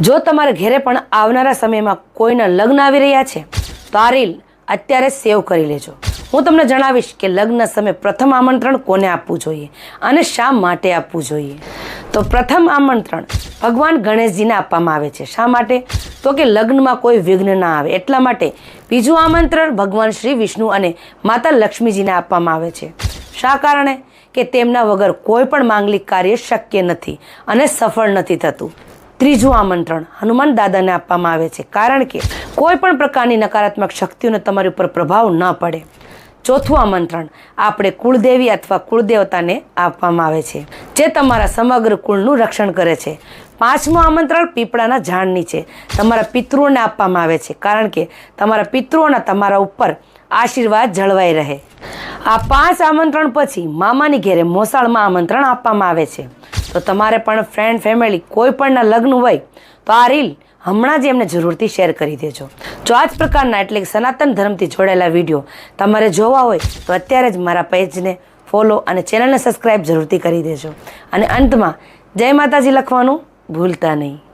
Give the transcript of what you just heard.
જો તમારે ઘેરે પણ આવનારા સમયમાં કોઈના લગ્ન આવી રહ્યા છે, તો આ રીલ અત્યારે સેવ કરી લેજો. હું તમને જણાવીશ કે લગ્ન સમયે પ્રથમ આમંત્રણ કોને આપવું જોઈએ અને શા માટે આપવું જોઈએ. તો પ્રથમ આમંત્રણ ભગવાન ગણેશજીને આપવામાં આવે છે. શા માટે? તો કે લગ્નમાં કોઈ વિઘ્ન ના આવે. એટલા માટે બીજું આમંત્રણ ભગવાન શ્રી વિષ્ણુ અને માતા લક્ષ્મીજીને આપવામાં આવે છે. શા કારણે? કે તેમના વગર કોઈ પણ માંગલિક કાર્ય શક્ય નથી અને સફળ નથી થતું. ત્રીજું આમંત્રણ હનુમાન દાદાને આપવામાં આવે છે. કારણ કે કોઈ પણ પ્રકારની નકારાત્મક શક્તિઓનો તમારી ઉપર પ્રભાવ ન પડે. ચોથું આમંત્રણ આપણે કુળદેવી અથવા કુળદેવતાને આપવામાં આવે છે, જે તમારા સમગ્ર કુળનું રક્ષણ કરે છે. પાંચમું આમંત્રણ પીપળાના ઝાડની છે. તમારા પિતૃઓને આપવામાં આવે છે, કારણ કે તમારા પિતૃઓના તમારા ઉપર આશીર્વાદ જળવાઈ રહે. આ પાંચ આમંત્રણ પછી મામાની ઘેરે મોસાળમાં આમંત્રણ આપવામાં આવે છે. તો તમારે પણ ફ્રેન્ડ ફેમિલી કોઈ પણના લગ્ન હોય તો આ રીલ હમણાં જ એમને જરૂરથી શેર કરી દેજો. જો આ જ પ્રકારના એટલે કે સનાતન ધર્મથી જોડાયેલા વીડિયો તમારે જોવા હોય તો અત્યારે જ મારા પેજને ફોલો અને ચેનલને સબસ્ક્રાઈબ જરૂરથી કરી દેજો. અને અંતમાં જય માતાજી લખવાનું ભૂલતા નહીં.